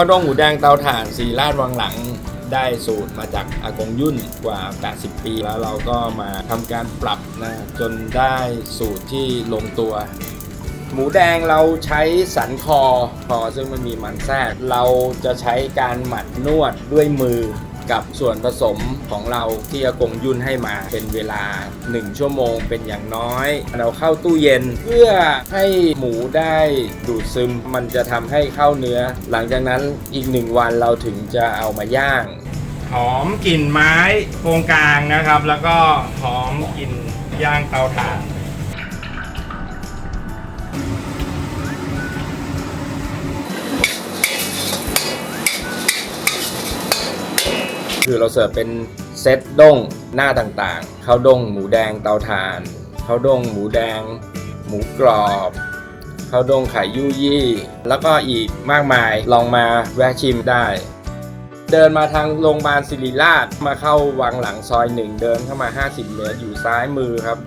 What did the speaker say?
ข้าวด้งหมูแดงเตาถ่านสีลาดวังหลังได้สูตรมาจากอากงยุ่นกว่า 80 ปี แล้วเราก็มาทำการปรับนะจนได้สูตรที่ลงตัว หมูแดงเราใช้สันคอคอซึ่งมันมีมันแทรกเราจะใช้การหมัดนวดด้วยมือ กับส่วนผสมของเราที่อากงยุ่นให้มาเป็นเวลา 1 ชั่วโมงเป็นอย่างน้อย เราเข้าตู้เย็นเพื่อให้หมูได้ดูดซึม มันจะทำให้เข้าเนื้อ หลังจากนั้นอีกหนึ่งวันเราถึงจะเอามาย่างหอมกลิ่นไม้โครงกลางนะครับ แล้วก็หอมกลิ่นย่างเตาถ่าน คือเราเสิร์ฟเป็นเซตด้งหน้าต่างๆข้าวด้งหมูแดงเตาถ่านข้าวด้งหมูแดง หมูกรอบข้าวด้งไข่ยู่ยี่ แล้วก็อีกมากมายลองมาแวะชิมได้ เดินมาทางโรงพยาบาลศิริราชมาเข้าวังหลังซอยหนึ่งเดินเข้ามา 50 เมตรอยู่ซ้ายมือครับ